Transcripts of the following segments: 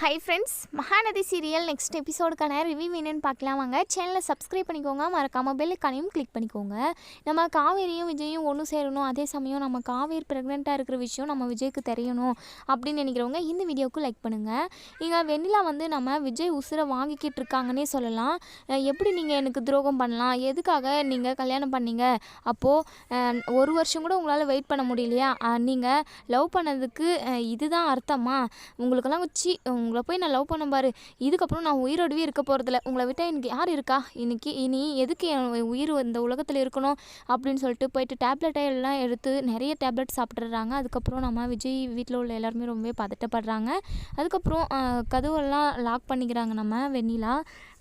Hi friends Mahanadi serial next எபிசோடுக்கான review என்னன்னு பார்க்கலாம் வாங்க. சேனலை சப்ஸ்கிரைப் பண்ணிக்கோங்க. மறக்காமல் பெல்லுக்கானையும் கிளிக் பண்ணிக்கோங்க. நம்ம காவேரியும் விஜயும் ஒன்று சேரணும். அதே சமயம் நம்ம காவேரி ப்ரெக்னெண்ட்டாக இருக்கிற விஷயம் நம்ம விஜய்க்கு தெரியணும் அப்படின்னு நினைக்கிறவங்க இந்த வீடியோவுக்கு லைக் பண்ணுங்கள் இங்கே வெண்ணிலா வந்து நம்ம விஜய் உசுரை வாங்கிக்கிட்டு இருக்காங்கன்னே சொல்லலாம். எப்படி நீங்கள் எனக்கு துரோகம் பண்ணலாம்? எதுக்காக நீங்கள் கல்யாணம் பண்ணீங்க? அப்போது ஒரு வருஷம் கூட உங்களால் வெயிட் பண்ண முடியலையா? நீங்கள் லவ் பண்ணதுக்கு இதுதான் அர்த்தமா? உங்களுக்கெல்லாம் வச்சு உங்களை போய் நான் லவ் பண்ண பாரு. இதுக்கப்புறம் நான் உயிரோடவே இருக்க போகிறதில்ல உங்களை விட்டால் எனக்கு யார் இருக்கா? இன்னைக்கு இனி எதுக்கு என் உயிர் இந்த உலகத்தில் இருக்கணும்? அப்படின்னு சொல்லிட்டு போயிட்டு டேப்லெட்டை எல்லாம் எடுத்து நிறைய டேப்லெட் சாப்பிட்றாங்க அதுக்கப்புறம் நம்ம விஜய் வீட்டில் உள்ள எல்லாருமே ரொம்பவே பதட்டப்படுறாங்க. அதுக்கப்புறம் கதவெல்லாம் லாக் பண்ணிக்கிறாங்க நம்ம வெண்ணிலா.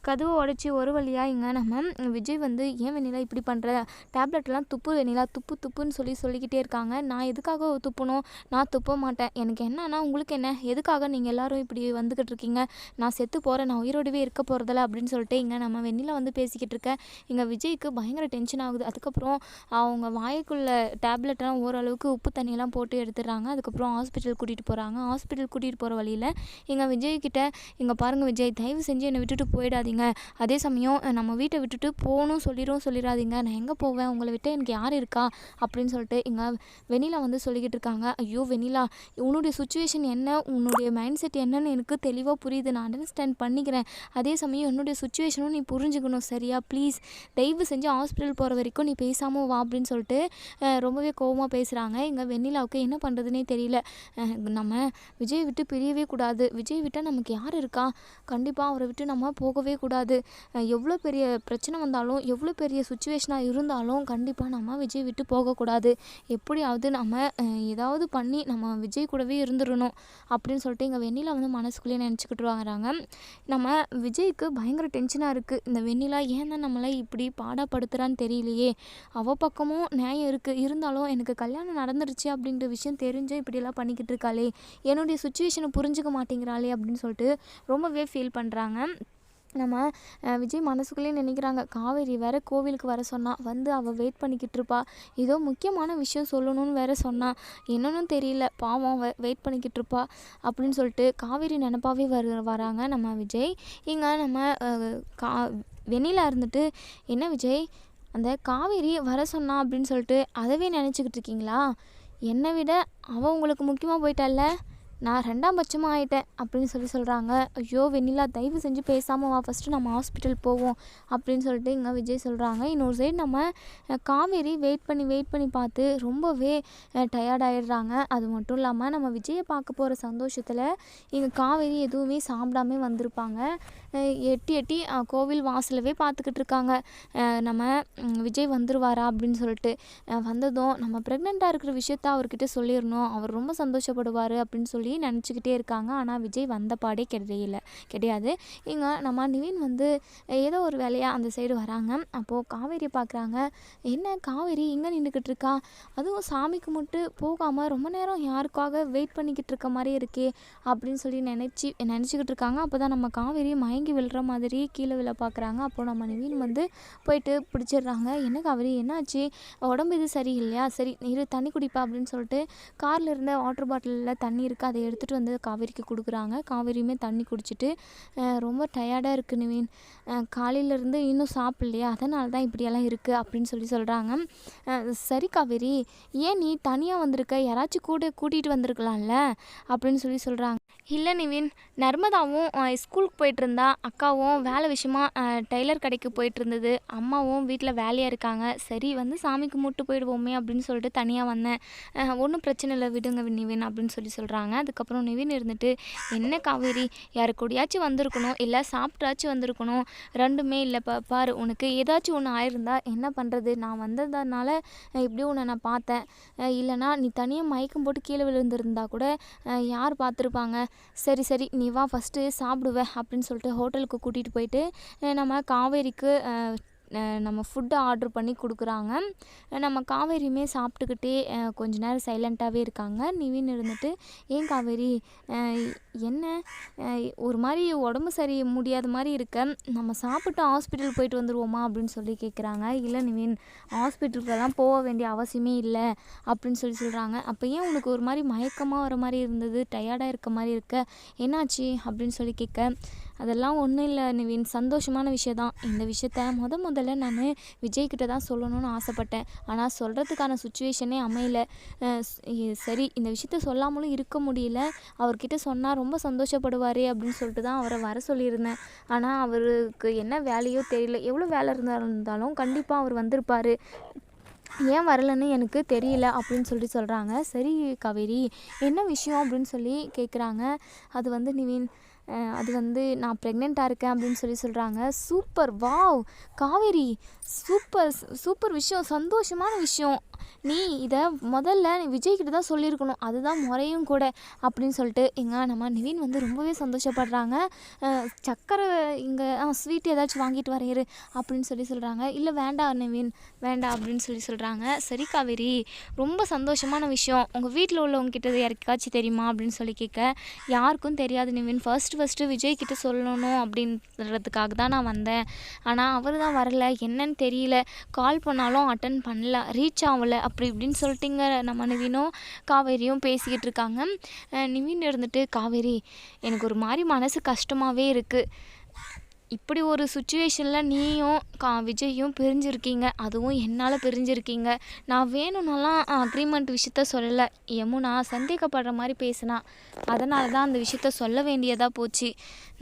கதவை உடச்சி ஒரு வழியாக இங்கே நம்ம விஜய் வந்து ஏன் வெண்ணிலா இப்படி பண்ணுற டேப்லெட்லாம் துப்பு வெண்ணிலா துப்பு துப்புன்னு சொல்லி சொல்லிக்கிட்டே இருக்காங்க. நான் எதுக்காக துப்பணும்? நான் துப்ப மாட்டேன். எனக்கு என்னன்னா உங்களுக்கு என்ன? எதுக்காக நீங்கள் எல்லோரும் இப்படி வந்துக்கிட்டு இருக்கீங்க? நான் செத்து போகிறேன் நான் உயிரோடவே இருக்க போகிறதில்ல அப்படின்னு சொல்லிட்டு இங்கே நம்ம வெண்ணிலா வந்து பேசிக்கிட்டு இருக்கேன் இங்கே விஜய்க்கு பயங்கர டென்ஷன் ஆகுது. அதுக்கப்புறம் அவங்க வாய்க்குள்ள டேப்லெட்லாம் ஓரளவுக்கு உப்பு தண்ணியெல்லாம் போட்டு எடுத்துடுறாங்க. அதுக்கப்புறம் ஹாஸ்பிட்டல் கூட்டிகிட்டு போகிறாங்க ஹாஸ்பிட்டல் கூட்டிகிட்டு போகிற வழியில் எங்கள் விஜய்கிட்ட இங்கே பாருங்கள் விஜய் தயவு செஞ்சு என்னை விட்டுட்டு போயிடாதீங்க. அதே சமயம் நம்ம வீட்டை விட்டுட்டு போகணும் சொல்லிடும் சொல்லிடாதீங்க. நான் எங்கே போவேன்? உங்களை விட்டு எனக்கு யார் இருக்கா? அப்படின்னு சொல்லிட்டு இங்கே வெண்ணிலா வந்து சொல்லிக்கிட்டு இருக்காங்க. ஐயோ வெண்ணிலா உன்னுடைய சுச்சுவேஷன் என்ன? உன்னுடைய மைண்ட் செட் என்னன்னு எனக்கு தெளிவாக புரியுது. நான் அண்டர்ஸ்டாண்ட் பண்ணிக்கிறேன். அதே சமயம் என்னுடைய சுச்சுவேஷனும் நீ புரிஞ்சுக்கணும் சரியா? ப்ளீஸ் தயவு செஞ்சு ஹாஸ்பிட்டல் போகிற வரைக்கும் நீ பேசாமல் வா அப்படின்னு சொல்லிட்டு ரொம்பவே கோவமாக பேசுகிறாங்க இங்கே வெண்ணிலாவுக்கு என்ன பண்ணுறதுனே தெரியல. நம்ம விஜய் விட்டு பிரியவே கூடாது. விஜய் விட்டால் நமக்கு யார் இருக்கா? கண்டிப்பாக அவரை விட்டு நம்ம போகவே கூடாது. கூடாது எவ்வளோ பெரிய பிரச்சனை வந்தாலும் எவ்வளோ பெரிய சுச்சுவேஷனாக இருந்தாலும் கண்டிப்பாக நம்ம விஜய் விட்டு போகக்கூடாது. எப்படியாவது நம்ம ஏதாவது பண்ணி நம்ம விஜய் கூடவே இருந்துடணும் அப்படின்னு சொல்லிட்டு இங்கே வெண்ணிலா வந்து மனசுக்குள்ளேயே நினச்சிக்கிட்டு வாங்குறாங்க நம்ம விஜய்க்கு பயங்கர டென்ஷனாக இருக்குது இந்த வெண்ணிலா ஏன் தான் நம்மளை இப்படி பாடாப்படுத்துகிறான்னு தெரியலையே. அவள் பக்கமும் நியாயம் இருக்குது இருந்தாலும் எனக்கு கல்யாணம் நடந்துருச்சு அப்படின்ற விஷயம் தெரிஞ்சும் இப்படியெல்லாம் பண்ணிக்கிட்டு இருக்காளே. என்னுடைய சுச்சுவேஷனை புரிஞ்சுக்க மாட்டேங்கிறாளே அப்படின்னு சொல்லிட்டு ரொம்பவே ஃபீல் பண்ணுறாங்க நம்ம விஜய் மனசுக்குள்ளேயே நினைக்கிறாங்க. காவேரி வேற கோவிலுக்கு வர சொன்னா வந்து அவள் வெயிட் பண்ணிக்கிட்டு இருப்பா. ஏதோ முக்கியமான விஷயம் சொல்லணும்னு வேற சொன்னா என்னன்னு தெரியல. பாவம் வெயிட் பண்ணிக்கிட்டு இருப்பா அப்படின்னு சொல்லிட்டு காவேரி நினப்பாவே வரு வராங்க நம்ம விஜய். இங்கே நம்ம கா வெண்ணிலா இருந்துட்டு என்ன விஜய் அந்த காவேரி வர சொன்னா அப்படின்னு சொல்லிட்டு அதவே நினச்சிக்கிட்டு இருக்கீங்களா? என்னை விட அவள் உங்களுக்கு முக்கியமாக போயிட்டால நான் ரெண்டாம் பட்சமாக ஆகிட்டேன் அப்படின்னு சொல்லி சொல்கிறாங்க ஐயோ வெண்ணிலா தயவு செஞ்சு பேசாமல் வா. ஃபஸ்ட்டு நம்ம ஹாஸ்பிட்டல் போவோம் அப்படின்னு சொல்லிட்டு இங்கே விஜய் சொல்கிறாங்க இன்னொரு சைடு நம்ம காவேரி வெயிட் பண்ணி வெயிட் பண்ணி பார்த்து ரொம்பவே டயர்டாயிடுறாங்க அது மட்டும் இல்லாமல் நம்ம விஜயை பார்க்க போகிற சந்தோஷத்தில் இங்கே காவேரி எதுவுமே சாப்பிடாம வந்திருப்பாங்க. எட்டி எட்டி கோவில் வாசலவே பார்த்துக்கிட்டு இருக்காங்க. நம்ம விஜய் வந்துருவாரா அப்படின்னு சொல்லிட்டு. வந்ததும் நம்ம ப்ரெக்னெண்ட்டாக இருக்கிற விஷயத்த அவர்கிட்ட சொல்லிடணும். அவர் ரொம்ப சந்தோஷப்படுவார் அப்படின்னு சொல்லி நினச்சிக்கிட்டே இருக்காங்க. ஆனால் விஜய் வந்த பாடே கிடையில. கிடையாது. இங்கே நம்ம நிவின் வந்து ஏதோ ஒரு வேலையாக அந்த சைடு வராங்க. அப்போது காவேரி பார்க்குறாங்க என்ன காவேரி? இங்கே நின்றுக்கிட்டு இருக்கா? அதுவும் சாமி கும்பிட்டு போகாமல் ரொம்ப நேரம் யாருக்காக வெயிட் பண்ணிக்கிட்டு இருக்க மாதிரி இருக்கே அப்படின்னு சொல்லி நினச்சி நினச்சிக்கிட்டு இருக்காங்க. அப்போ தான் நம்ம காவேரி மயங்கி விழுற மாதிரி கீழே விழ பார்க்குறாங்க அப்போது நம்ம நிவின் வந்து போயிட்டு பிடிச்சிடுறாங்க. என்ன காவேரி? என்னாச்சு? உடம்பு இது சரியில்லையா? சரி இரு தண்ணி குடிப்பா அப்படின்னு சொல்லிட்டு காரில் இருந்த வாட்டர் பாட்டிலில் தண்ணி இருக்குது அதை எடுத்துகிட்டு வந்து காவேரிக்கு கொடுக்குறாங்க. காவேரியுமே தண்ணி குடிச்சிட்டு ரொம்ப டயர்டாக இருக்குது நிவின். காலையிலேருந்து இன்னும் சாப்பிட்லையா அதனால தான் இப்படியெல்லாம் இருக்குது அப்படின்னு சொல்லி சொல்கிறாங்க சரி காவேரி ஏன் நீ தனியாக வந்திருக்க? யாராச்சும் கூட கூட்டிகிட்டு வந்திருக்கலாம்ல? அப்படின்னு சொல்லி சொல்கிறாங்க இல்லை நிவின் நர்மதாவும் ஸ்கூலுக்கு போயிட்டு இருந்தா அக்காவும் வேலை விஷயமா டெய்லர் கடைக்கு போயிட்டு இருந்தது. அம்மாவும் வீட்டில் வேலையாக இருக்காங்க. சரி வந்து சாமி கும்பிட்டு போயிடுவோமே அப்படின்னு சொல்லிட்டு தனியாக வந்தேன். ஒன்றும் பிரச்சனை இல்லை விடுங்க நிவின் அப்படின்னு சொல்லி சொல்கிறாங்க அதுக்கப்புறம் நிவின் இருந்துட்டு என்ன காவேரி யாரு கூடயாச்சும் வந்திருக்கணும் இல்லை சாப்பிட்டாச்சும் வந்திருக்கணும் ரெண்டுமே இல்லை பா பாரு உனக்கு ஏதாச்சும் ஒன்று ஆயிருந்தா என்ன பண்ணுறது நான் வந்ததுனால இப்படியும் உன்னை நான் பார்த்தேன். இல்லைனா நீ தனியாக மயக்கம் போட்டு கீழே விழுந்திருந்தா கூட யார் பார்த்துருப்பாங்க? சரி சரி நீ வா ஃபஸ்ட்டு சாப்பிடுவ அப்படின்னு சொல்லிட்டு ஹோட்டலுக்கு கூட்டிகிட்டு போயிட்டு நம்ம காவேரிக்கு நம்ம ஃபுட்டு ஆர்டர் பண்ணி கொடுக்குறாங்க. நம்ம காவேரியுமே சாப்பிட்டுக்கிட்டே கொஞ்ச நேரம் சைலண்ட்டாகவே இருக்காங்க. நிவின் இருந்துட்டு ஏன் காவேரி? என்ன? ஒரு மாதிரி உடம்பு சரி முடியாத மாதிரி இருக்க. நம்ம சாப்பிட்டு ஹாஸ்பிட்டல் போயிட்டு வந்துடுவோமா அப்படின்னு சொல்லி கேட்குறாங்க இல்லை நிவின் ஹாஸ்பிட்டலுக்கெல்லாம் போக வேண்டிய அவசியமே இல்லை. அப்படின்னு சொல்லி சொல்கிறாங்க அப்போ ஏன் உனக்கு ஒரு மாதிரி மயக்கமாக வர மாதிரி இருந்தது? டயர்டாக இருக்க மாதிரி இருக்க. என்னாச்சு? அப்படின்னு சொல்லி கேட்க அதெல்லாம் ஒன்றும் இல்லை நிவின். சந்தோஷமான விஷயம் தான் இந்த விஷயத்த முத முதல்ல நான் விஜய்கிட்ட தான் சொல்லணும்னு ஆசைப்பட்டேன். ஆனால் சொல்கிறதுக்கான சுச்சுவேஷனே அமையல. சரி இந்த விஷயத்த சொல்லாமலும் இருக்க முடியல. அவர்கிட்ட சொன்னால் ரொம்ப சந்தோஷப்படுவார் அப்படின்னு சொல்லிட்டு தான் அவரை வர சொல்லியிருந்தேன். ஆனால் அவருக்கு என்ன வேலையோ தெரியல. எவ்வளோ வேலை இருந்தாலும் இருந்தாலும் கண்டிப்பாக அவர் வந்திருப்பார். ஏன் வரலன்னு எனக்கு தெரியல அப்படின்னு சொல்லி சொல்கிறாங்க சரி காவேரி என்ன விஷயம் அப்படின்னு சொல்லி கேட்குறாங்க அது வந்து நிவின் அது வந்து நான் ப்ரெக்னெண்ட்டாக இருக்கேன் அப்படின்னு சொல்லி சொல்கிறாங்க super wow Kaveri super super விஷயம் சந்தோஷமான விஷயம். நீ இதை முதல்ல நீ விஜய்கிட்ட தான் சொல்லியிருக்கணும். அதுதான் முறையும் கூட அப்படின்னு சொல்லிட்டு எங்க நம்ம நிவின் வந்து ரொம்பவே சந்தோஷப்படுறாங்க. சக்கரை இங்கே ஆ ஸ்வீட் ஏதாச்சும் வாங்கிட்டு வரையிரு அப்படின்னு சொல்லி சொல்கிறாங்க இல்லை வேண்டாம் நிவின் வேண்டாம் அப்படின்னு சொல்லி சொல்கிறாங்க சரி காவேரி ரொம்ப சந்தோஷமான விஷயம். உங்கள் வீட்டில் உள்ளவங்க கிட்ட யாருக்காச்சும் தெரியுமா அப்படின்னு சொல்லி கேட்க யாருக்கும் தெரியாது நிவின். ஃபர்ஸ்ட் ஃபஸ்ட்டு விஜய்கிட்ட சொல்லணும் அப்படின்றதுக்காக தான் நான் வந்தேன். ஆனால் அவர் தான் வரல. என்னன்னு தெரியல. கால் பண்ணாலும் அட்டன் பண்ணல. ரீச் ஆகலை. அப்படி இப்படின்னு சொல்லிட்டுங்க நம்ம நிவினும் காவேரியும் பேசிக்கிட்டு இருக்காங்க. அஹ் நிவின் இருந்துட்டு காவேரி எனக்கு ஒரு மாதிரி மனசு கஷ்டமாகவே இருக்குது இப்படி ஒரு சுச்சுவேஷனில் நீயும் கா விஜயும் பிரிஞ்சிருக்கீங்க. அதுவும் என்னால் பிரிஞ்சிருக்கீங்க. நான் வேணும்னாலாம் அக்ரிமெண்ட் விஷயத்த சொல்லலை. யமுனா சந்தேகப்படுற மாதிரி பேசினா. அதனால தான் அந்த விஷயத்த சொல்ல வேண்டியதாக போச்சு.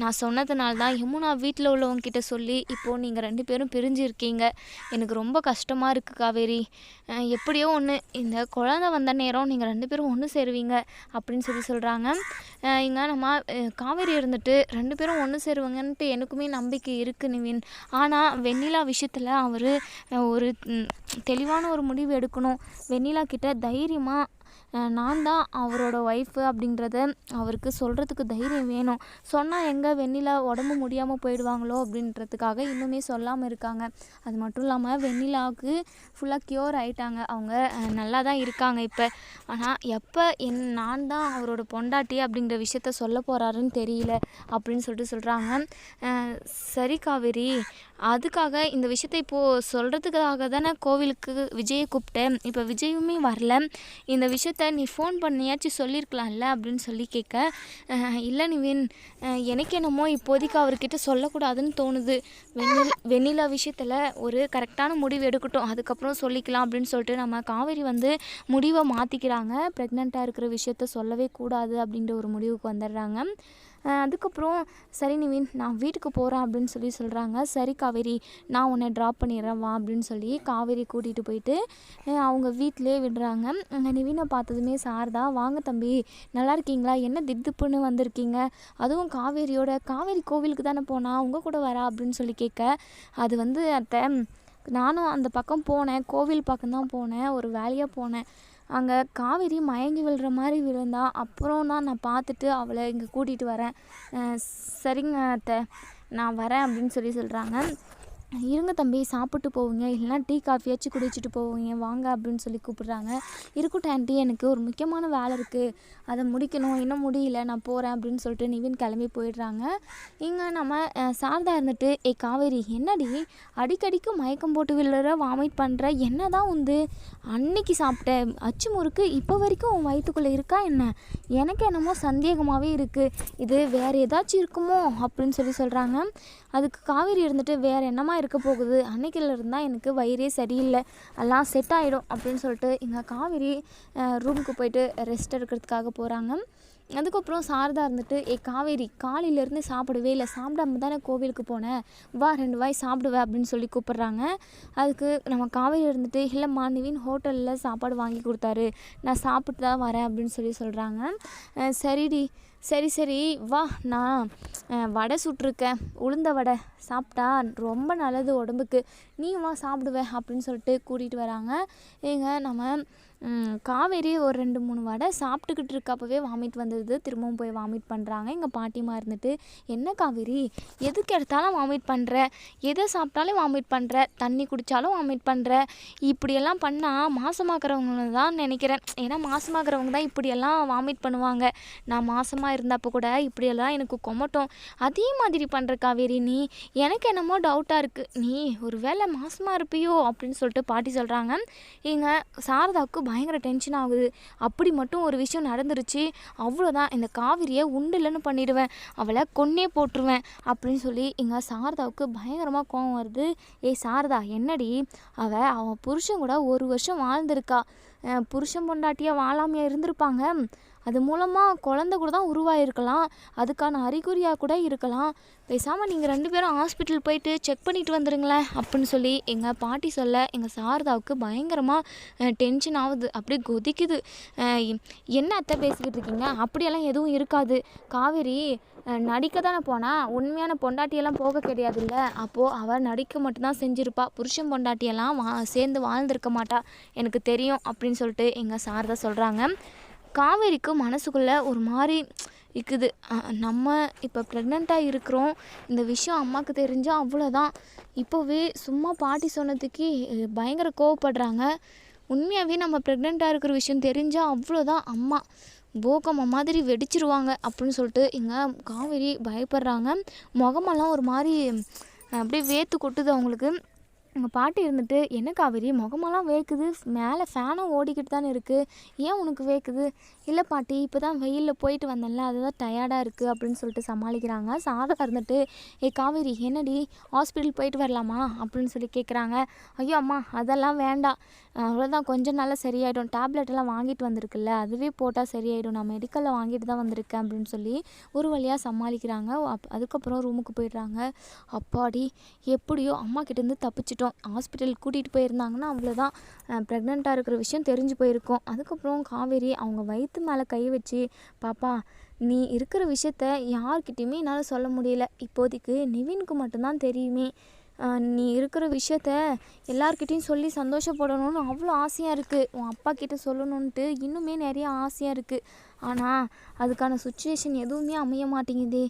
நான் சொன்னதுனால தான் யமுனா வீட்டில் உள்ளவங்கக்கிட்ட சொல்லி இப்போது நீங்கள் ரெண்டு பேரும் பிரிஞ்சிருக்கீங்க. எனக்கு ரொம்ப கஷ்டமாக இருக்குது காவேரி. எப்படியோ ஒன்று இந்த குழந்தை வந்த நேரம் நீங்கள் ரெண்டு பேரும் ஒன்று சேருவீங்க அப்படின்னு சொல்லி சொல்கிறாங்க இங்கே நம்ம காவேரி இருந்துட்டு ரெண்டு பேரும் ஒன்று சேருவாங்கன்ட்டு எனக்குமே நம்பிக்கை இருக்குது நிவின். ஆனால் வெண்ணிலா விஷயத்தில் அவர் ஒரு தெளிவான ஒரு முடிவு எடுக்கணும். வெண்ணிலா கிட்ட தைரியமாக நான் தான் அவரோட ஒய்ஃபு அப்படின்றத அவருக்கு சொல்கிறதுக்கு தைரியம் வேணும். சொன்னால் எங்கே வெண்ணிலா உடம்பு முடியாமல் போயிடுவாங்களோ அப்படின்றதுக்காக இன்னுமே சொல்லாமல் இருக்காங்க. அது மட்டும் இல்லாமல் வெண்ணிலாவுக்கு ஃபுல்லாக க்யூர் ஆயிட்டாங்க. அவங்க நல்லா தான் இருக்காங்க இப்போ. ஆனால் எப்போ என் நான் தான் அவரோட பொண்டாட்டி அப்படிங்கிற விஷயத்த சொல்ல போகிறாருன்னு தெரியல அப்படின்னு சொல்லிட்டு சொல்கிறாங்க சரி காவேரி அதுக்காக இந்த விஷயத்தை இப்போது சொல்கிறதுக்காக தானே கோவிலுக்கு விஜயை கூப்பிட்டேன். இப்போ விஜயுமே வரல. இந்த விஷயத்த நீ ஃபோன் பண்ணியாச்சும் சொல்லியிருக்கலாம்ல அப்படின்னு சொல்லி கேட்க இல்லை நிவின் அஹ், எனக்கு என்னமோ இப்போதைக்கு அவர்கிட்ட சொல்லக்கூடாதுன்னு தோணுது. வெண்ணில் வெண்ணிலா விஷயத்தில் ஒரு கரெக்டான முடிவு எடுக்கட்டும். அதுக்கப்புறம் சொல்லிக்கலாம் அப்படின்னு சொல்லிட்டு நம்ம காவேரி வந்து முடிவை மாற்றிக்கிறாங்க ப்ரெக்னெண்ட்டாக இருக்கிற விஷயத்த சொல்லவே கூடாது அப்படின்ற ஒரு முடிவுக்கு வந்துடுறாங்க. அதுக்கப்புறம் சரி நிவின் நான் வீட்டுக்கு போகிறேன் அப்படின்னு சொல்லி சொல்கிறாங்க சரி காவேரி நான் உன்னை ட்ராப் பண்ணிடுறேன் வா அப்படின்னு சொல்லி காவேரி கூட்டிகிட்டு போயிட்டு அவங்க வீட்டிலே விடுறாங்க. நிவினை பார்த்ததுமே சாரதா வாங்க தம்பி நல்லா இருக்கீங்களா? என்ன திடுப்புன்னு வந்திருக்கீங்க? அதுவும் காவேரியோட காவேரி கோவிலுக்கு தானே போனா உங்கள் கூட வரா அப்படின்னு சொல்லி கேட்க அது வந்து அத்தை நானும் அந்த பக்கம் போனேன் கோவில் பக்கம் தான் போனேன் ஒரு வேலையாக போனேன். அங்கே காவேரி மயங்கி விழுற மாதிரி விழுந்தா அப்புறம் தான் நான் பார்த்துட்டு அவளை இங்கே கூட்டிகிட்டு வரேன். சரிங்க அத்தை நான் வரேன் அப்படின்னு சொல்லி சொல்கிறாங்க இருங்க தம்பி சாப்பிட்டு போவீங்க. இல்லைனா டீ காஃபியாச்சும் குடிச்சிட்டு போவீங்க. வாங்க அப்படின்னு சொல்லி கூப்பிட்றாங்க. இருக்கட்டும் ஆண்டி எனக்கு ஒரு முக்கியமான வேலை இருக்குது அதை முடிக்கணும். இன்னும் முடியல. நான் போகிறேன் அப்படின்னு சொல்லிட்டு நிவின் கிளம்பி போயிடுறாங்க. இங்கே நம்ம சாரதா இருந்துட்டு ஏ காவேரி என்னடி? அடிக்கடிக்கு மயக்கம் போட்டு விழுற வாமிட் பண்ணுற என்ன தான் வந்து அன்னைக்கு சாப்பிட்டேன் அச்சு முறுக்கு இப்போ வரைக்கும் உன் வயிற்றுக்குள்ளே இருக்கா என்ன? எனக்கு என்னமோ சந்தேகமாகவே இருக்குது இது வேறு ஏதாச்சும் இருக்குமோ? அப்படின்னு சொல்லி சொல்கிறாங்க அதுக்கு காவேரி இருந்துட்டு வேறு என்னமா இருக்க போகுது. அன்னைக்கில் இருந்தால் எனக்கு வயிறே சரியில்லை. எல்லாம் செட் ஆகிடும் அப்படின்னு சொல்லிட்டு எங்கள் காவேரி ரூமுக்கு போயிட்டு ரெஸ்ட் எடுக்கிறதுக்காக போகிறாங்க அதுக்கப்புறம் சாரதா இருந்துட்டு ஏ காவேரி காலையிலேருந்து சாப்பிடவே இல்லை. சாப்பிடாம தானே கோவிலுக்கு போனேன் வா ரெண்டு வாய் சாப்பிடுவேன் அப்படின்னு சொல்லி கூப்பிட்றாங்க. அதுக்கு நம்ம காவேரி இருந்துட்டு இல்லைம்மா நிவின் ஹோட்டலில் சாப்பாடு வாங்கி கொடுத்தாரு. நான் சாப்பிட்டு தான் வரேன் அப்படின்னு சொல்லி சொல்கிறாங்க சரிடி. சரி சரி. வா நான் வடை சுட்டிருக்கேன். உளுந்த வடை சாப்பிட்டா ரொம்ப நல்லது உடம்புக்கு. நீ வா சாப்பிடுவேன் அப்படின்னு சொல்லிட்டு கூட்டிகிட்டு வராங்க. ஏங்க நம்ம காவேரி ஒரு ரெண்டு மூணு வடை சாப்பிட்டுக்கிட்டு இருக்கப்பவே வாமிட் வந்துடுது திரும்பவும் போய் வாமிட் பண்ணுறாங்க எங்கள் பாட்டிமா இருந்துட்டு என்ன காவேரி? எதுக்கு எடுத்தாலும் வாமிட் பண்ணுற எதை சாப்பிட்டாலும் வாமிட் பண்ணுற தண்ணி குடித்தாலும் வாமிட் பண்ணுற இப்படியெல்லாம் பண்ணால் மாசமாக்குறவங்க தான் நினைக்கிறேன். ஏன்னா மாசமாக்குறவங்க தான் இப்படியெல்லாம் வாமிட் பண்ணுவாங்க. நான் மாசமாக இருந்தப்போ கூட இப்படியெல்லாம் எனக்கு கொமட்டும். அதே மாதிரி பண்ணுற காவேரி நீ எனக்கு என்னமோ டவுட்டாக இருக்குது நீ ஒரு வேளை மாசமாக இருப்பியோ அப்படின்னு சொல்லிட்டு பாட்டி சொல்கிறாங்க எங்கள் சாரதாவுக்கு பயங்கர டென்ஷன் ஆகுது. அப்படி மட்டும் ஒரு விஷயம் நடந்துருச்சு. அவ்வளோதான் இந்த காவிரியை உண்டுலன்னு பண்ணிடுவேன். அவளை கொன்னே போட்டுருவேன் அப்படின்னு சொல்லி எங்கள் சாரதாவுக்கு பயங்கரமாக கோவம் வருது. ஏய் சாரதா என்னடி? அவள் அவன் புருஷன் கூட ஒரு வருஷம் வாழ்ந்திருக்கா. புருஷன் பொண்டாட்டியாக வாழாமையா இருந்திருப்பாங்க. அது மூலமாக குழந்த கூட தான் உருவாயிருக்கலாம். அதுக்கான அறிகுறியாக கூட இருக்கலாம். பேசாமல் நீங்கள் ரெண்டு பேரும் ஹாஸ்பிட்டல் போயிட்டு செக் பண்ணிட்டு வந்துடுங்களேன் அப்படின்னு சொல்லி எங்கள் பாட்டி சொல்ல எங்கள் சாரதாவுக்கு பயங்கரமாக டென்ஷன் ஆகுது. அப்படியே கொதிக்குது. என்ன அத்தை பேசிக்கிட்டு இருக்கீங்க? அப்படியெல்லாம் எதுவும் இருக்காது. காவேரி நடிக்க தானே போனா உண்மையான பொண்டாட்டியெல்லாம் போக கிடையாதுல்ல. அப்போது அவள் நடிக்க மட்டும்தான் செஞ்சுருப்பா. புருஷன் பொண்டாட்டியெல்லாம் வா சேர்ந்து வாழ்ந்திருக்க மாட்டா. எனக்கு தெரியும் அப்படின்னு சொல்லிட்டு எங்கள் சாரதா சொல்கிறாங்க காவேரிக்கு மனசுக்குள்ளே ஒரு மாதிரி இருக்குது. நம்ம இப்போ ப்ரெக்னெண்ட்டாக இருக்கிறோம். இந்த விஷயம் அம்மாவுக்கு தெரிஞ்சால் அவ்வளோதான் இப்போவே சும்மா பாட்டி சொன்னதுக்கு பயங்கர கோவப்படுறாங்க. உண்மையாகவே நம்ம ப்ரெக்னெண்ட்டாக இருக்கிற விஷயம் தெரிஞ்சால் அவ்வளோதான் அம்மா. போகம்மா மாதிரி வெடிச்சிருவாங்க அப்படின்னு சொல்லிட்டு இங்கே காவேரி பயப்படுறாங்க. முகமெல்லாம் ஒரு மாதிரி அப்படியே வேத்து கொட்டுது அவங்களுக்கு. எங்கள் பாட்டி இருந்துட்டு என்ன காவேரி முகமெல்லாம் வேக்குது மேலே ஃபேனும் ஓடிக்கிட்டு தானே இருக்குது ஏன் உனக்கு வேக்குது இல்லை பாட்டி இப்போ தான் வெயிலில் போயிட்டு வந்தேன்ல. அதுதான் டயர்டாக இருக்குது அப்படின்னு சொல்லிட்டு சமாளிக்கிறாங்க. சாதம் இருந்துட்டு ஏ காவேரி என்னடி? ஹாஸ்பிட்டல் போயிட்டு வரலாமா? அப்படின்னு சொல்லி கேட்குறாங்க ஐயோ அம்மா அதெல்லாம் வேண்டாம். அவ்வளோதான் கொஞ்சம் நாளில் சரியாயிடும். டேப்லெட்டெல்லாம் வாங்கிட்டு வந்திருக்குல்ல அதுவே போட்டால் சரியாயிடும். நான் மெடிக்கலில் வாங்கிட்டு தான் வந்திருக்கேன் அப்படின்னு சொல்லி ஒரு வழியாக சமாளிக்கிறாங்க. அப் அதுக்கப்புறம் ரூமுக்கு போயிடுறாங்க. அப்பாடி எப்படியோ அம்மா கிட்டேருந்து தப்பிச்சிட்டோம். ஹாஸ்பிட்டல் கூட்டிகிட்டு போயிருந்தாங்கன்னா அவ்வளோதான் ப்ரெக்னெண்ட்டாக இருக்கிற விஷயம் தெரிஞ்சு போயிருக்கோம். அதுக்கப்புறம் காவேரி அவங்க வயிற்று மேலே கை வச்சு பாப்பா நீ இருக்கிற விஷயத்த யார்கிட்டையுமே என்னால் சொல்ல முடியல. இப்போதைக்கு நிவினுக்கு மட்டும்தான் தெரியுமே. நீ இருக்கிற விஷயத்த எல்லார்கிட்டயும் சொல்லி சந்தோஷப்படணும்னு அவ்வளோ ஆசையாக இருக்குது உன் அப்பா கிட்ட சொல்லணுன்ட்டு இன்னுமே நிறைய ஆசையாக இருக்குது ஆனால் அதுக்கான சுச்சுவேஷன் எதுவுமே அமைய மாட்டேங்குதே.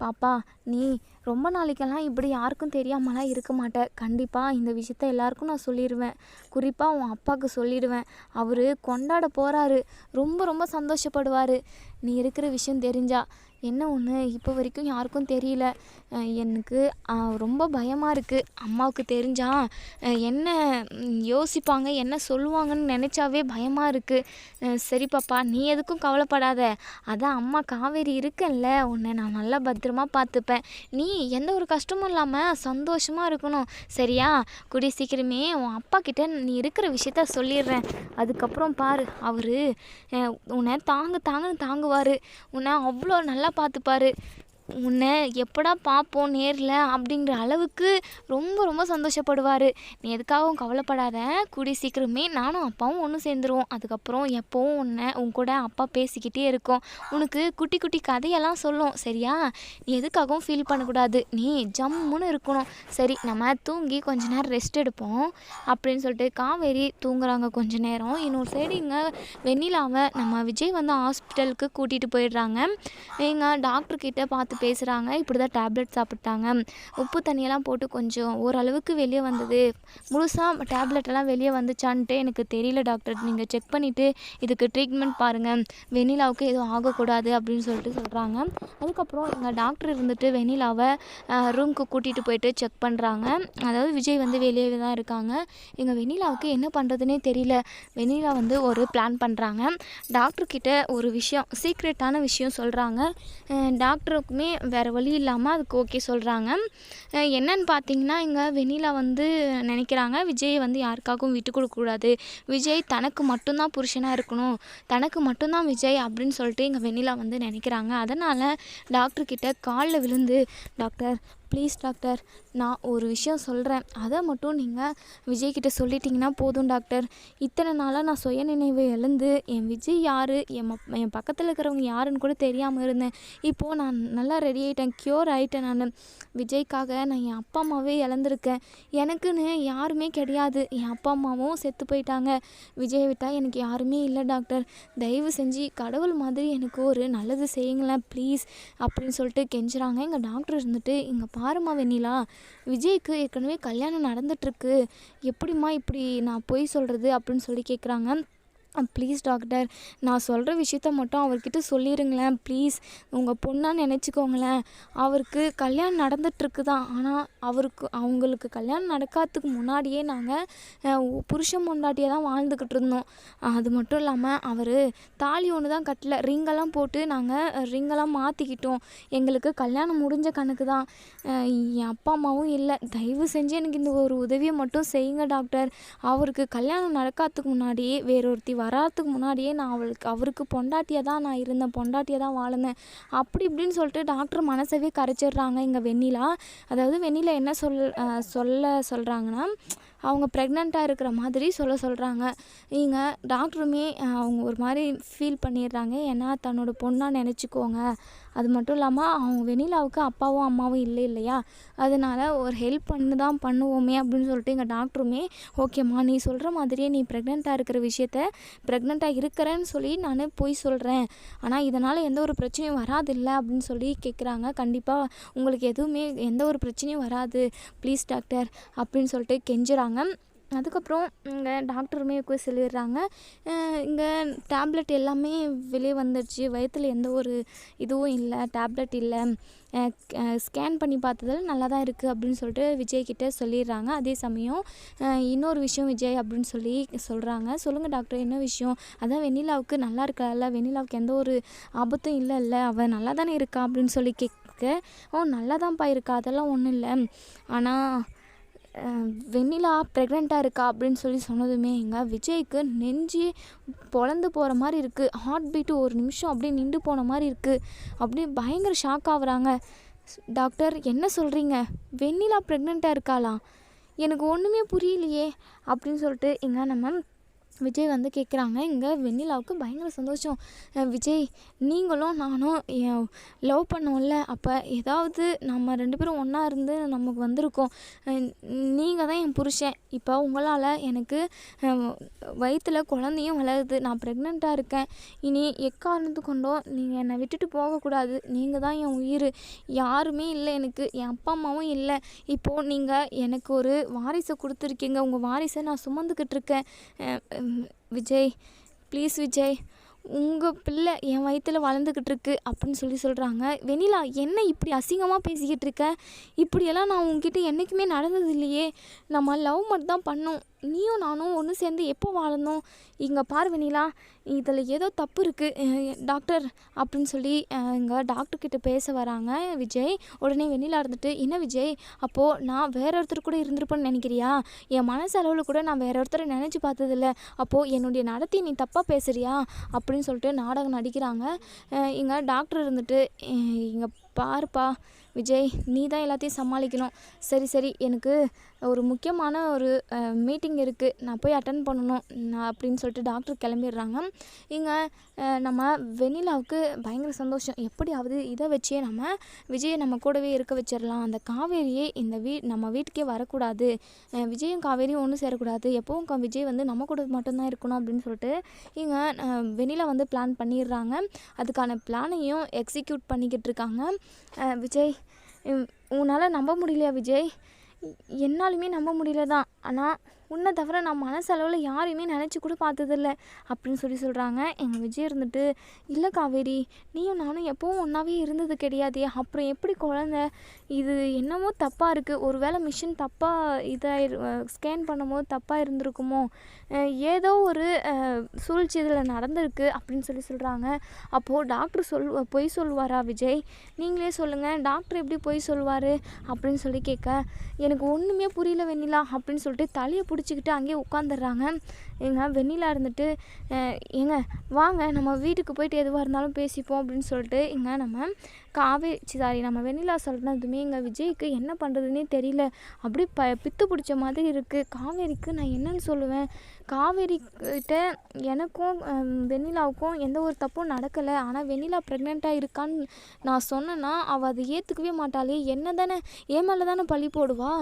பாப்பா நீ ரொம்ப நாளைக்கெல்லாம் இப்படி யாருக்கும் தெரியாமலாம் இருக்க மாட்டேன் கண்டிப்பாக இந்த விஷயத்த எல்லாருக்கும் நான் சொல்லிடுவேன் குறிப்பாக உன் அப்பாவுக்கு சொல்லிடுவேன் அவர் கொண்டாட போகிறாரு ரொம்ப ரொம்ப சந்தோஷப்படுவார். நீ இருக்கிற விஷயம் தெரிஞ்சா என்ன ஒன்று இப்போ வரைக்கும் யாருக்கும் தெரியல. எனக்கு ரொம்ப பயமாக இருக்குது அம்மாவுக்கு தெரிஞ்சா என்ன யோசிப்பாங்க என்ன சொல்லுவாங்கன்னு நினச்சாவே பயமாக இருக்குது சரி பாப்பா நீ எதுக்கும் கவலைப்படாத. அதான் அம்மா காவேரி இருக்கல்ல உன்னை நான் நல்லா பத்திரமா பார்த்துப்பேன். நீ எந்த ஒரு கஷ்டமும் இல்லாமல் சந்தோஷமாக இருக்கணும். சரியா? கூடிய சீக்கிரமே உன் அப்பா கிட்ட நீ இருக்கிற விஷயத்த சொல்லிடுறேன். அதுக்கப்புறம் பாரு அவர் உன்னை தாங்கு தாங்குன்னு தாங்குவார். உன்னை அவ்வளோ நல்லா பார்த்துப்பாரு. உன்னை எப்படா பார்ப்போம் நேரில் அப்படிங்கிற அளவுக்கு ரொம்ப ரொம்ப சந்தோஷப்படுவார். நீ எதுக்காகவும் கவலைப்படாத. கூடி சீக்கிரமே நானும் அப்பாவும் ஒன்று சேர்ந்துருவோம். அதுக்கப்புறம் எப்போவும் உன்னை உன் கூட அப்பா பேசிக்கிட்டே இருக்கோம். உனக்கு குட்டி குட்டி கதையெல்லாம் சொல்லும். சரியா? நீ எதுக்காகவும் ஃபீல் பண்ணக்கூடாது. நீ ஜம்முன்னு இருக்கணும். சரி நம்ம தூங்கி கொஞ்ச நேரம் ரெஸ்ட் எடுப்போம் அப்படின்னு சொல்லிட்டு காவேரி தூங்குறாங்க கொஞ்ச நேரம். இன்னொரு சைடு இங்கே வெண்ணிலாவை நம்ம விஜய் வந்து ஹாஸ்பிட்டலுக்கு கூட்டிகிட்டு போயிடுறாங்க. இங்கே டாக்டர் பார்த்து பார்த்து பேசுகிறாங்க இப்படி தான் டேப்லெட் சாப்பிட்டாங்க. உப்பு தண்ணியெல்லாம் போட்டு கொஞ்சம் ஓரளவுக்கு வெளியே வந்தது. முழுசாக டேப்லெட் எல்லாம் வெளியே வந்துச்சான்ட்டு எனக்கு தெரியல டாக்டர். நீங்கள் செக் பண்ணிவிட்டு இதுக்கு ட்ரீட்மெண்ட் பாருங்கள் வெண்ணிலாவுக்கு எதுவும் ஆகக்கூடாது அப்படின்னு சொல்லிட்டு சொல்கிறாங்க அதுக்கப்புறம் எங்கள் டாக்டர் இருந்துட்டு வெண்ணிலாவை ரூம்க்கு கூட்டிகிட்டு போயிட்டு செக் பண்ணுறாங்க அதாவது விஜய் வந்து வெளியே தான் இருக்காங்க. எங்கள் வெண்ணிலாவுக்கு என்ன பண்ணுறதுனே தெரியல. வெண்ணிலா வந்து ஒரு பிளான் பண்ணுறாங்க டாக்டர்கிட்ட ஒரு விஷயம் சீக்ரெட்டான விஷயம் சொல்கிறாங்க டாக்டருக்குமே வேறு வழி இல்லாமல் அதுக்கு ஓகே சொல்கிறாங்க என்னன்னு பார்த்தீங்கன்னா இங்கே வெண்ணிலா வந்து நினைக்கிறாங்க விஜய் வந்து யாருக்காகவும் விட்டு கொடுக்கக்கூடாது விஜய் தனக்கு மட்டும்தான் புருஷனாக இருக்கணும். தனக்கு மட்டும்தான் விஜய் அப்படின்னு சொல்லிட்டு இங்கே வெண்ணிலா வந்து நினைக்கிறாங்க. அதனால் டாக்டர்கிட்ட காலில் விழுந்து டாக்டர் ப்ளீஸ் டாக்டர் நான் ஒரு விஷயம் சொல்கிறேன் அதை மட்டும் நீங்கள் விஜய்கிட்ட சொல்லிட்டீங்கன்னா போதும் டாக்டர். இத்தனை நாளாக நான் சுயநினைவை இழந்து என் விஜய் யார்? என் என் பக்கத்தில் இருக்கிறவங்க யாருன்னு கூட தெரியாமல் இருந்தேன். இப்போது நான் நல்லா ரெடி ஆகிட்டேன் க்யூர் ஆகிட்டேன் நான். விஜய்க்காக நான் என் அப்பா அம்மாவே இழந்திருக்கேன். எனக்குன்னு யாருமே கிடையாது. என் அப்பா அம்மாவும் செத்து போயிட்டாங்க. விஜயை விட்டால் எனக்கு யாருமே இல்லை டாக்டர். தயவு செஞ்சு கடவுள் மாதிரி எனக்கு ஒரு நல்லது செய்யுங்களேன் ப்ளீஸ் அப்படின்னு சொல்லிட்டு கெஞ்சுறாங்க. எங்கள் டாக்டர் இருந்துட்டு இங்கே பாரும்மா வெண்ணிலா. விஜய்க்கு ஏற்கனவே கல்யாணம் நடந்துட்டுருக்கு. எப்படிம்மா இப்படி நான் பொய் சொல்கிறது அப்படின்னு சொல்லி கேட்குறாங்க ப்ளீஸ் டாக்டர் நான் சொல்கிற விஷயத்த மட்டும் அவர்கிட்ட சொல்லிடுங்களேன் ப்ளீஸ் உங்கள் பொண்ணாக நினச்சிக்கோங்களேன். அவருக்கு கல்யாணம் நடந்துட்டுருக்கு தான் ஆனால் அவருக்கு அவங்களுக்கு கல்யாணம் நடக்காததுக்கு முன்னாடியே நாங்கள் புருஷன் பொண்டாட்டியாக தான் வாழ்ந்துக்கிட்டு இருந்தோம். அது மட்டும் இல்லாமல் அவர் தாலி ஒன்று தான் கட்டல ரிங்கெல்லாம் போட்டு நாங்கள் ரிங்கெல்லாம் மாற்றிக்கிட்டோம் எங்களுக்கு கல்யாணம் முடிஞ்ச கணக்கு தான் என் அப்பா அம்மாவும் இல்லை. தயவு செஞ்சு எனக்கு இந்த ஒரு உதவியை மட்டும் செய்யுங்க டாக்டர் அவருக்கு கல்யாணம் நடக்காததுக்கு முன்னாடியே வேறொருத்தி வராதுக்கு முன்னாடியே நான் அவளுக்கு அவருக்கு பொண்டாட்டியாக தான் நான் இருந்தேன் பொண்டாட்டியாக தான் வாழ்ந்தேன் அப்படி இப்படின்னு சொல்லிட்டு டாக்டர் மனசவே கரைச்சிடுறாங்க இங்கே வெண்ணிலா. அதாவது வெண்ணிலா என்ன சொல் சொல்ல சொல்கிறாங்கன்னா அவங்க ப்ரெக்னெண்ட்டாக இருக்கிற மாதிரி சொல்ல சொல்கிறாங்க இங்கே டாக்டருமே அவங்க ஒரு மாதிரி ஃபீல் பண்ணிடுறாங்க. ஏன்னா தன்னோட பொண்ணாக நினச்சிக்கோங்க. அது மட்டும் இல்லாமல் அவங்க வெண்ணிலாவுக்கு அப்பாவும் அம்மாவும் இல்லை இல்லையா? அதனால் ஒரு ஹெல்ப் பண்ணு தான் பண்ணுவோமே அப்படின்னு சொல்லிட்டு எங்கள் டாக்டருமே ஓகேம்மா நீ சொல்கிற மாதிரியே நீ ப்ரெக்னெண்ட்டாக இருக்கிற விஷயத்த ப்ரெக்னெண்ட்டாக இருக்கிறேன்னு சொல்லி நான் போய் சொல்கிறேன் ஆனால் இதனால் எந்த ஒரு பிரச்சனையும் வராதில்ல அப்படின்னு சொல்லி கேட்குறாங்க கண்டிப்பாக உங்களுக்கு எதுவுமே எந்த ஒரு பிரச்சனையும் வராது. ப்ளீஸ் டாக்டர் அப்படின்னு சொல்லிட்டு கெஞ்சுறாங்க. அதுக்கப்புறம் இங்கே டாக்டருமே போய் சொல்லிடுறாங்க. இங்கே டேப்லெட் எல்லாமே வெளியே வந்துடுச்சு. வயிற்றில் எந்த ஒரு இதுவும் இல்லை. டேப்லெட் இல்லை. ஸ்கேன் பண்ணி பார்த்ததில் நல்லா தான் இருக்குது அப்படின்னு சொல்லிட்டு விஜய்கிட்ட சொல்லிடுறாங்க. அதே சமயம் இன்னொரு விஷயம் விஜய் அப்படின்னு சொல்லி சொல்கிறாங்க சொல்லுங்கள் டாக்டர் என்ன விஷயம்? அதான் வெண்ணிலாவுக்கு நல்லா இருக்கால வெண்ணிலாவுக்கு எந்த ஒரு ஆபத்தும் இல்லைல்ல. அவள் நல்லா தானே இருக்கா அப்படின்னு சொல்லி கேட்க ஓ நல்லா தான்ப்பா இருக்கா? அதெல்லாம் ஒன்றும் இல்லை. ஆனால் வெண்ணிலா ப்ரெக்னெண்ட்டாக இருக்கா அப்படின்னு சொல்லி சொன்னதுமே எங்க விஜய்க்கு நெஞ்சு பொழந்து போகிற மாதிரி இருக்குது ஹார்ட் பீட்டு ஒரு நிமிஷம் அப்படியே நின்று போன மாதிரி இருக்குது அப்படியே பயங்கர ஷாக் ஆகுறாங்க. டாக்டர் என்ன சொல்கிறீங்க வெண்ணிலா ப்ரெக்னெண்ட்டாக இருக்காளா? எனக்கு ஒன்றுமே புரியலையே அப்படின்னு சொல்லிட்டு எங்க நம்ம விஜய் வந்து கேட்குறாங்க இங்கே வெண்ணிலாவுக்கு பயங்கர சந்தோஷம். விஜய் நீங்களும் நானும் லவ் பண்ணோம்ல அப்போ ஏதாவது நம்ம ரெண்டு பேரும் ஒன்றா இருந்து நமக்கு வந்திருக்கோம். நீங்கள் தான் என் புருஷன். இப்போ உங்களால் எனக்கு வயிற்றில் குழந்தையும் வளருது. நான் ப்ரெக்னெண்ட்டாக இருக்கேன். இனி எக்காரணத்து கொண்டோ நீங்கள் என்னை விட்டுட்டு போகக்கூடாது நீங்கள் தான் என் உயிர். யாருமே இல்லை எனக்கு. என் அப்பா அம்மாவும் இல்லை. இப்போது நீங்கள் எனக்கு ஒரு வாரிசை கொடுத்துருக்கீங்க. உங்கள் வாரிசை நான் சுமந்துக்கிட்டு இருக்கேன். விஜய் ப்ளீஸ் விஜய் உங்கள் பிள்ளை என் வயிற்றில் வளர்ந்துக்கிட்டு இருக்கு அப்படின்னு சொல்லி சொல்கிறாங்க வெனிலா என்ன இப்படி அசிங்கமாக பேசிக்கிட்டு இருக்க இப்படியெல்லாம் நான் உங்ககிட்ட என்றைக்குமே நடந்தது இல்லையே. நம்ம லவ் மட்டும் தான் பண்ணோம். நீயும் நானும் ஒன்று சேர்ந்து எப்போ வாழணும் இங்கே பார் வெனிலா இதில் ஏதோ தப்பு இருக்குது டாக்டர் அப்படின்னு சொல்லி இங்கே டாக்டர்கிட்ட பேச வராங்க விஜய். உடனே வெண்ணிலா இருந்துட்டு என்ன விஜய்? அப்போது நான் வேற ஒருத்தர் கூட இருந்திருப்பேன்னு நினைக்கிறியா? என் மனசு அளவில் கூட நான் வேற ஒருத்தரை நினச்சி பார்த்ததில்ல. அப்போது என்னுடைய நடத்தி நீ தப்பாக பேசுறியா? அப்படின்னு சொல்லிட்டு நாடகம் நடிக்கிறாங்க. இங்கே டாக்டர் இருந்துட்டு இங்கே பாருப்பா. விஜய் நீ தான் எல்லாத்தையும் சமாளிக்கணும். சரி சரி எனக்கு ஒரு முக்கியமான ஒரு மீட்டிங் இருக்குது நான் போய் அட்டன் பண்ணணும். நான் அப்படின்னு சொல்லிட்டு டாக்டர் கிளம்பிடுறாங்க. இங்கே நம்ம வெண்ணிலாவுக்கு பயங்கர சந்தோஷம். எப்படியாவது இதை வச்சே நம்ம விஜயை நம்ம கூடவே இருக்க வச்சிடலாம். அந்த காவேரியே இந்த வீ நம்ம வீட்டுக்கே வரக்கூடாது. விஜயும் காவேரியும் ஒன்றும் சேரக்கூடாது. எப்போவும் விஜய் வந்து நம்ம கூட மட்டும்தான் இருக்கணும் அப்படின்னு சொல்லிட்டு இங்கே வெண்ணிலா வந்து பிளான் பண்ணிடுறாங்க. அதுக்கான பிளானையும் எக்ஸிக்யூட் பண்ணிக்கிட்டு இருக்காங்க. விஜய் உன்னால் நம்ப முடியலையா விஜய்? என்னாலுமே நம்ப முடியல தான் ஆனால் உன்னை தவிர நான் மனசளவில் யாரையுமே நினச்சி கூட பார்த்ததில்ல அப்படின்னு சொல்லி சொல்கிறாங்க எங்கள் விஜய் இருந்துட்டு இல்லை காவேரி நீயும் நானும் எப்போவும் ஒன்றாவே இருந்தது கிடையாதே அப்புறம் எப்படி குழந்த? இது என்னமோ தப்பாக இருக்குது ஒரு வேளை மிஷின் தப்பாக இதாக ஸ்கேன் பண்ணும்போது தப்பாக இருந்திருக்குமோ? ஏதோ ஒரு சூழ்ச்சி இதில் நடந்திருக்கு அப்படின்னு சொல்லி சொல்கிறாங்க அப்போது டாக்டர் சொல் பொய் சொல்லுவாரா விஜய்? நீங்களே சொல்லுங்கள் டாக்டர் எப்படி பொய் சொல்லுவார்? அப்படின்னு சொல்லி கேட்க எனக்கு ஒன்றுமே புரியல வெண்ணிலா அப்படின்னு சொல்லிட்டு தலையை பிடிச்சிக்கிட்டு அங்கேயே உட்காந்துடுறாங்க. எங்க வெண்ணிலா இருந்துட்டு ஏங்க வாங்க நம்ம வீட்டுக்கு போயிட்டு எதுவாக இருந்தாலும் பேசிப்போம் அப்படின்னு சொல்லிட்டு இங்கே நம்ம காவேரி சாரி நம்ம வெண்ணிலா சொல்கிறதுமே இங்கே விஜய்க்கு என்ன பண்ணுறதுனே தெரியல. அப்படி ப பித்து பிடிச்ச மாதிரி இருக்குது காவேரிக்கு நான் என்னன்னு சொல்லுவேன். காவேரி கிட்ட எனக்கும் வெண்ணிலாவுக்கும் எந்த ஒரு தப்பும் நடக்கலை. ஆனால் வெண்ணிலா ப்ரெக்னெண்ட்டாக இருக்கான்னு நான் சொன்னேன்னா அவள் அதை ஏற்றுக்கவே மாட்டாளே. என்ன தானே என் மேலே தானே பழி போடுவா?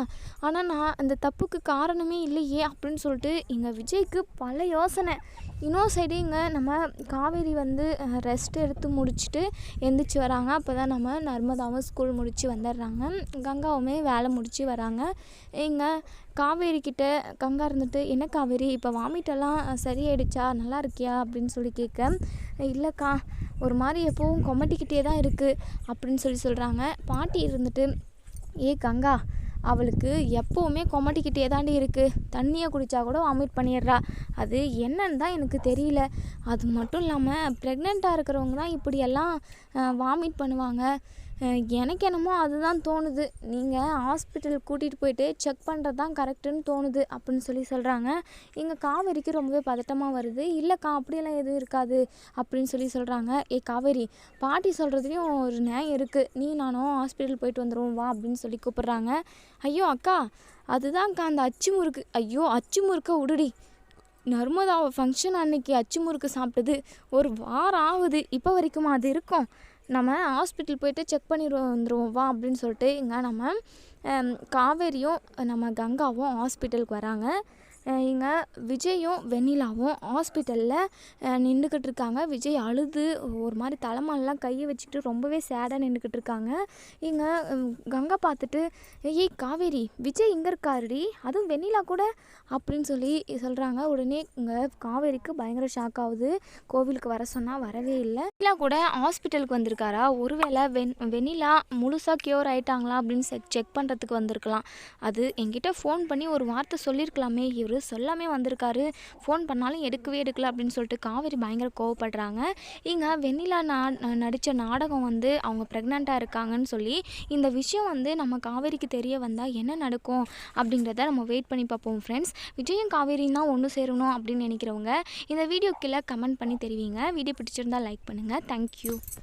ஆனால் நான் அந்த தப்புக்கு காரணமே இல்லையே அப்படின்னு சொல்லிட்டு எங்கள் விஜய்க்கு பல யோசனை. இன்னொரு சைடு இங்கே நம்ம காவேரி வந்து ரெஸ்ட் எடுத்து முடிச்சுட்டு எந்திரிச்சு வராங்க. அப்போ தான் நம்ம நர்மதாவும் ஸ்கூல் முடித்து வந்துடுறாங்க. கங்காவுமே வேலை முடித்து வராங்க. இங்கே காவேரி கிட்ட கங்கா இருந்துட்டு என்ன காவேரி? இப்போ வாமிட்டெல்லாம் சரியாயிடுச்சா? நல்லா இருக்கியா? அப்படின்னு சொல்லி கேட்க இல்லைக்கா ஒரு மாதிரி எப்போவும் கொமட்டிக்கிட்டே தான் இருக்குது அப்படின்னு சொல்லி சொல்கிறாங்க பாட்டி இருந்துட்டு ஏ கங்கா அவளுக்கு எப்போவுமே கொமட்டிக்கிட்டே தாண்டி இருக்குது தண்ணியை குடித்தா கூட வாமிட் பண்ணிடுறா. அது என்னன்னு தான் எனக்கு தெரியல. அது மட்டும் இல்லாமல் ப்ரெக்னெண்ட்டாக இருக்கிறவங்க தான் இப்படியெல்லாம் வாமிட் பண்ணுவாங்க. எனக்கு என்னமோ அதுதான் தோணுது. நீங்கள் ஹாஸ்பிட்டல் கூட்டிகிட்டு போயிட்டு செக் பண்ணுறது தான் கரெக்டுன்னு தோணுது அப்படின்னு சொல்லி சொல்கிறாங்க எங்கள் காவேரிக்கு ரொம்பவே பதட்டமாக வருது. இல்லைக்கா அப்படியெல்லாம் எதுவும் இருக்காது அப்படின்னு சொல்லி சொல்கிறாங்க ஏ காவேரி பாட்டி சொல்கிறதுலையும் ஒரு நியாயம் இருக்குது நீ நானும் ஹாஸ்பிட்டல் போயிட்டு வந்துடுவோம் வா அப்படின்னு சொல்லி கூப்பிட்றாங்க. ஐயோ அக்கா அதுதான்க்கா அந்த அச்சு முறுக்கு ஐயோ அச்சு முறுக்க விடுடி நர்மதா ஃபங்க்ஷன் அன்னைக்கு அச்சு முறுக்கு சாப்பிட்டது. ஒரு வாரம் ஆகுது. இப்போ வரைக்குமா அது இருக்கும்? நம்ம ஹாஸ்பிட்டல் போயிட்டு செக் பண்ணிடுவோம் வந்துடுவோம் வா அப்படின்னு சொல்லிட்டு இங்கே நம்ம காவேரியும் நம்ம கங்காவும் ஹாஸ்பிட்டலுக்கு வராங்க. இங்கே விஜயும் வெண்ணிலாவும் ஹாஸ்பிட்டலில் நின்றுக்கிட்டு இருக்காங்க. விஜய் அழுது ஒரு மாதிரி தலைமாலெலாம் கையை வச்சுக்கிட்டு ரொம்பவே சேடாக நின்றுக்கிட்டு இருக்காங்க. இங்கே கங்கா பார்த்துட்டு ஏய் காவேரி விஜய் இங்கே இருக்காருடி. அதுவும் வெண்ணிலா கூட? அப்படின்னு சொல்லி சொல்கிறாங்க உடனே இங்கே காவேரிக்கு பயங்கர ஷாக் ஆகுது. கோவிலுக்கு வர சொன்னால் வரவே இல்லை. வெண்ணிலா கூட ஹாஸ்பிட்டலுக்கு வந்திருக்காரா? ஒருவேளை வெண் வெண்ணிலா முழுசாக க்யூர் ஆகிட்டாங்களா அப்படின்னு செக் செக் பண்ணுறதுக்கு வந்திருக்கலாம். அது என்கிட்ட ஃபோன் பண்ணி ஒரு வார்த்தை சொல்லியிருக்கலாமே இவர் சொல்லாமே வந்திருக்காரு. ஃபோன் பண்ணாலும் எடுக்கவே எடுக்கல அப்படின்னு சொல்லிட்டு காவேரி பயங்கர கோவப்படுறாங்க. இங்கே வெண்ணிலா நா நடித்த நாடகம் வந்து அவங்க ப்ரெக்னெண்ட்டாக இருக்காங்கன்னு சொல்லி இந்த விஷயம் வந்து நம்ம காவேரிக்கு தெரிய வந்தால் என்ன நடக்கும் அப்படிங்கிறத நம்ம வெயிட் பண்ணி பார்ப்போம் ஃப்ரெண்ட்ஸ் விஜயும் காவேரியும் தான் ஒன்று சேரணும் அப்படின்னு நினைக்கிறவங்க இந்த வீடியோ கீழே கமெண்ட் பண்ணி தெரிவிங்க. வீடியோ பிடிச்சிருந்தால் லைக் பண்ணுங்கள் தேங்க்யூ